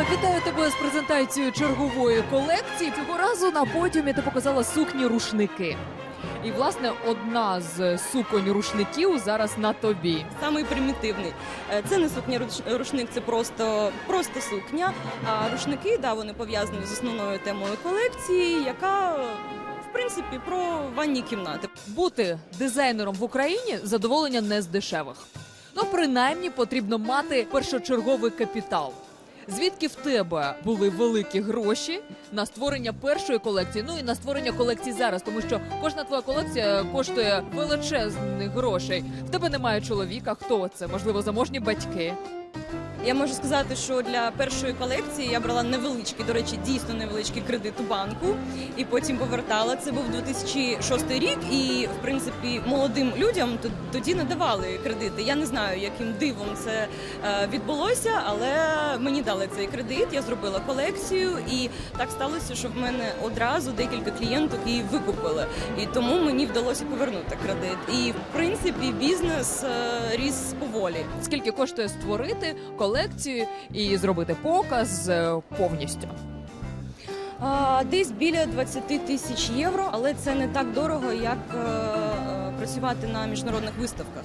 Вітаю тебе з презентацією чергової колекції. Цього разу на подіумі ти показала сукні рушники. І власне одна з суконь рушників зараз на тобі. Самий примітивний. Е, Це не сукня рушник, це просто, просто сукня. А рушники, да, вони пов'язані з основною темою колекції, яка в принципі про ванні кімнати. Бути дизайнером в Україні задоволення не з дешевих. Ну, принаймні, потрібно мати першочерговий капітал. Звідки в тебе були великі гроші на створення першої колекції? Ну і на створення колекції зараз, тому що кожна твоя колекція коштує величезних грошей. В тебе немає чоловіка. Хто це? Можливо, заможні батьки. Я можу сказати, що для першої колекції я брала невеличкий, до речі, дійсно невеличкий кредит у банку, і потім повертала. Це був 2006 рік, і в принципі молодим людям тоді не давали кредити. Я не знаю, яким дивом це е, відбулося, але мені дали цей кредит. Я зробила колекцію, і так сталося, що в мене одразу декілька клієнток її викупили. І тому мені вдалося повернути кредит. І в принципі бізнес е, ріс поволі. Скільки коштує створити колекцію і зробити показ е, повністю? Десь біля 20 тисяч євро, але це не так дорого, як е, е, працювати на міжнародних виставках.